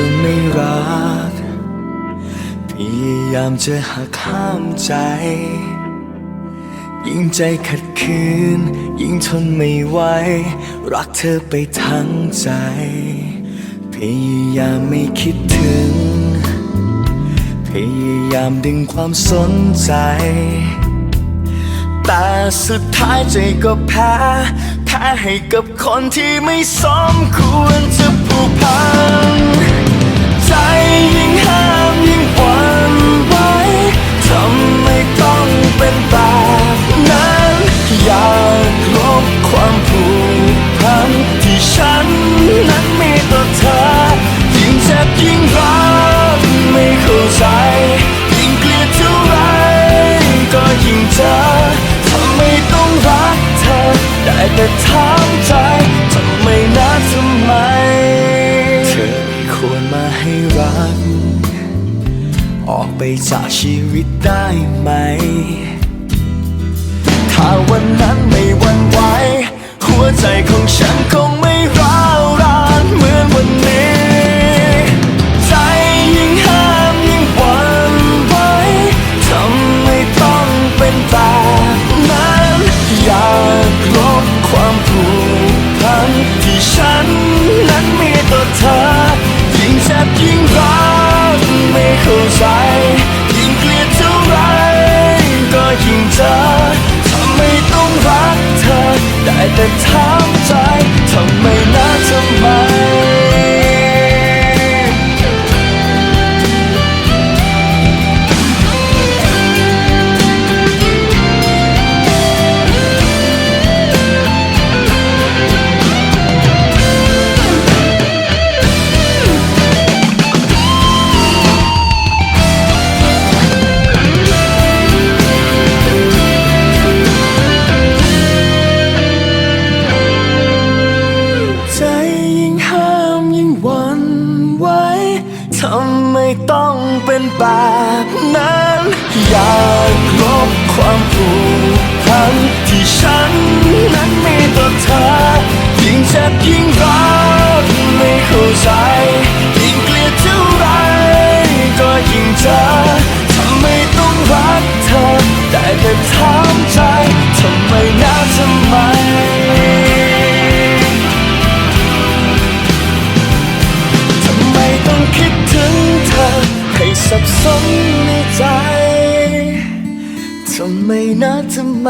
จะไม่รัก พยายามจะหักห้ามใจ ยิ่งใจขัดขืน ยิ่งทนไม่ไหว รักเธอไปทั้งใจ พยายามไม่คิดถึง พยายามดึงความสนใจแต่สุดท้ายใจก็แพ้ แพ้ให้กับคนที่ไม่สมควรจะผูกพัน ความผูกพันที่ฉันนั้นมีต่อเธอ ยิ่งเจ็บยิ่งรักไม่เข้าใจ ยิ่งเกลียดเท่าไรก็ยิ่งเจอทำไมต้องรักเธอ ได้แต่ถามใจทำไมนะทำไม เธอไม่ควรมาให้รัก ออกไปจากชีวิตได้ไหม ถ้าวันนั้นไม่หวันไหวหัวใจของฉันคง ต้องเป็นแบบนั้น อยากลบความผูกพันที่ สับสนในใจ ทำไมนะทำไม